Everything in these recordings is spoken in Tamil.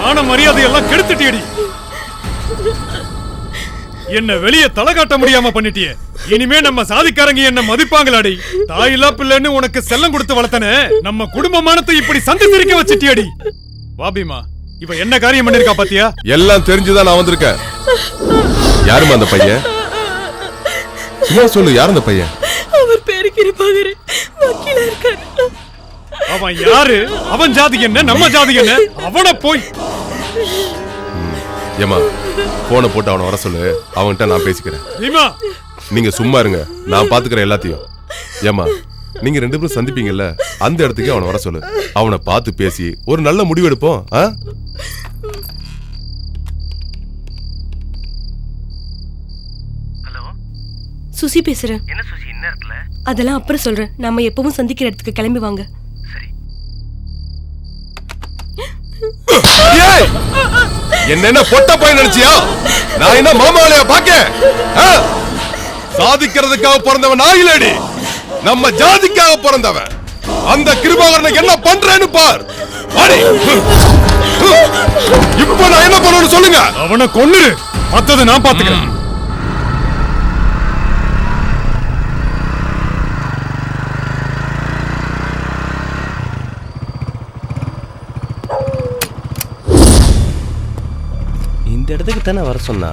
மான மரியாதை எல்லாம் கெடுத்துட்டியடி. என்ன வெளிய தலை காட்ட முடியாம பண்ணிட்டியே. இனிமே நம்ம சாதிக்காரங்க என்ன மதிப்பாங்களாடி? தாயில்லா பிள்ளைன்னு உனக்கு செல்லம் கொடுத்து வளர்த்தனே நம்ம குடும்பமானத்தை இப்படி சந்தி சிரிக்க வச்சிட்டியடி வாபிமா இவ என்ன காரியம் பண்ணிருக்கா பாத்தியா? எல்லாம் தெரிஞ்சுதான் நான் வந்திருக்கேன். யாருமா அந்த பையன்? சும்மா சொல்லு யார் அந்த பையன்? அவர் பேரு கிருபாகரன் வக்கீலா இருக்காரு. அவன் யாரு? அவன் ஜாதி என்ன? நம்ம ஜாதி என்ன? அவன போய் ஏமா போனை போட்டு அவனை வர சொல்லு. அவன்கிட்ட நான் பேசிக்கிறேன். பீமா நீங்க சும்மா இருங்க. நான் பாத்துக்கிறேன் எல்லாத்தையும். ஏமா நீங்க ரெண்டு பேரும் சந்திப்பீங்கல்ல அந்த இடத்துக்கு அவனை வர சொல்லு. அவனை பார்த்து பேசி ஒரு நல்ல முடிவு எடுப்போம். ஆ? ஹலோ? சுசி பேசுறேன். என்ன சுசி இந்நேரத்துல அதெல்லாம் அப்புறம் சொல்றேன். நாம எப்பவும் சந்திக்கிற இடத்துக்கு கிளம்பி வாங்க. சரி. ஏய்! என்ன பொட்ட பையன் நினைச்சியா? நான் என்ன மாமாவளையா பாக்க ஆ? சாதிக்கிறதுக்காக பிறந்தவன் நான் இல்லடி. நம்ம ஜாதிக்காக பிறந்தவன். அந்த கிருபாகரனுக்கு என்ன பண்றேன்னு பார். வாடி. இப்ப நான் என்ன பண்ணணும்னு சொல்லுங்க? அவனை கொன்னுரு. மத்தது நான் பாத்துக்கிறேன். இந்த இடத்துக்கு தானே வர சொன்னா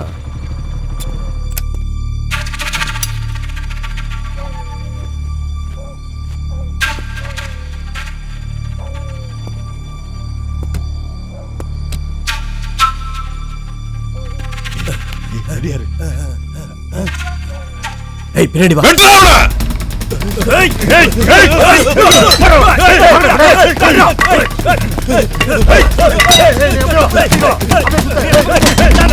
ஏய் பின்னாடி வா. ஏய்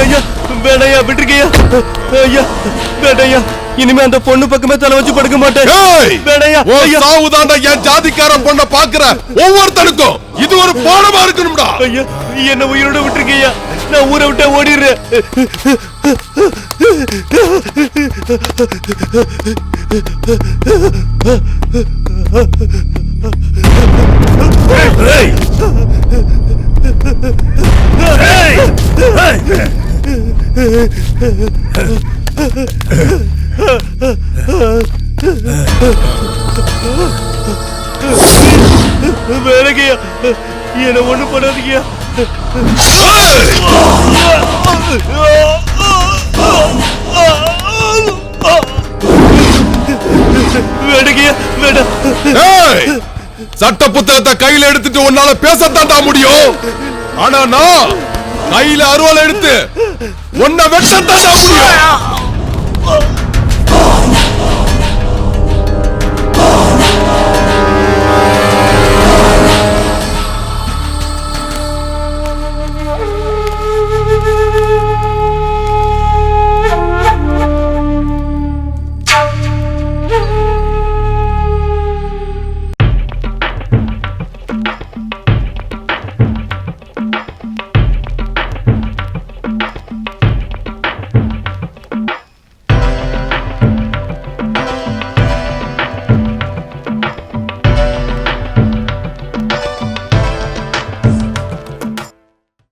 ஐயா வேணையா விட்டுருக்கையா? ஐயா வேணையா இனிமே அந்த பொண்ணு பக்கமே தலை வச்சு படுக்க மாட்டேன். சாவுதாண்டா என் ஜாதிக்காரன் பொண்ண பாக்குற ஒவ்வொருத்தனுக்கும். இது ஒரு பாடமா இருக்கணும்டா. ஐயா என்ன உயிரோட விட்டுருக்கையா? நான் ஊரை விட்டு ஓடிடுறேன். வேலைக்கையா என்ன ஒண்ணு பண்ணாதீங்கயா வேணுங்கய்யா வேண்டாம் சட்ட புத்தகத்தை கையில எடுத்துட்டு உன்னால பேசத்தாண்டா முடியும். ஆனா நான் கையில அருவாள் எடுத்து உன்னை வெட்டத்தாண்டா முடியும்.